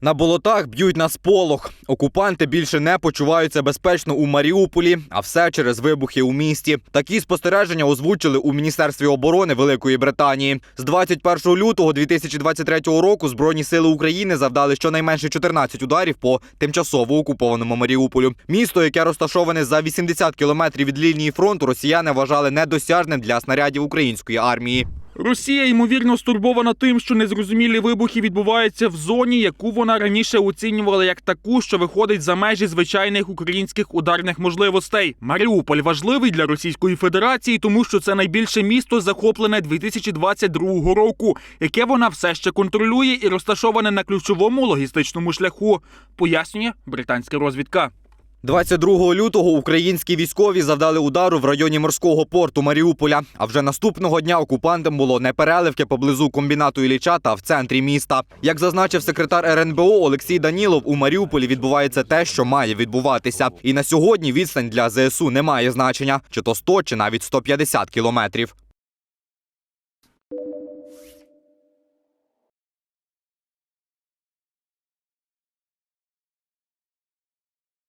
На болотах б'ють на сполох. Окупанти більше не почуваються безпечно у Маріуполі, а все через вибухи у місті. Такі спостереження озвучили у Міністерстві оборони Великої Британії. З 21 лютого 2023 року Збройні сили України завдали щонайменше 14 ударів по тимчасово окупованому Маріуполю. Місто, яке розташоване за 80 кілометрів від лінії фронту, росіяни вважали недосяжним для снарядів української армії. Росія ймовірно стурбована тим, що незрозумілі вибухи відбуваються в зоні, яку вона раніше оцінювала як таку, що виходить за межі звичайних українських ударних можливостей. Маріуполь важливий для Російської Федерації, тому що це найбільше місто захоплене 2022 року, яке вона все ще контролює і розташоване на ключовому логістичному шляху, пояснює британська розвідка. 22 лютого українські військові завдали удару в районі морського порту Маріуполя. А вже наступного дня окупантам було не переливки поблизу комбінату Ілліча та в центрі міста. Як зазначив секретар РНБО Олексій Данілов, у Маріуполі відбувається те, що має відбуватися. І на сьогодні відстань для ЗСУ не має значення, чи то 100, чи навіть 150 кілометрів.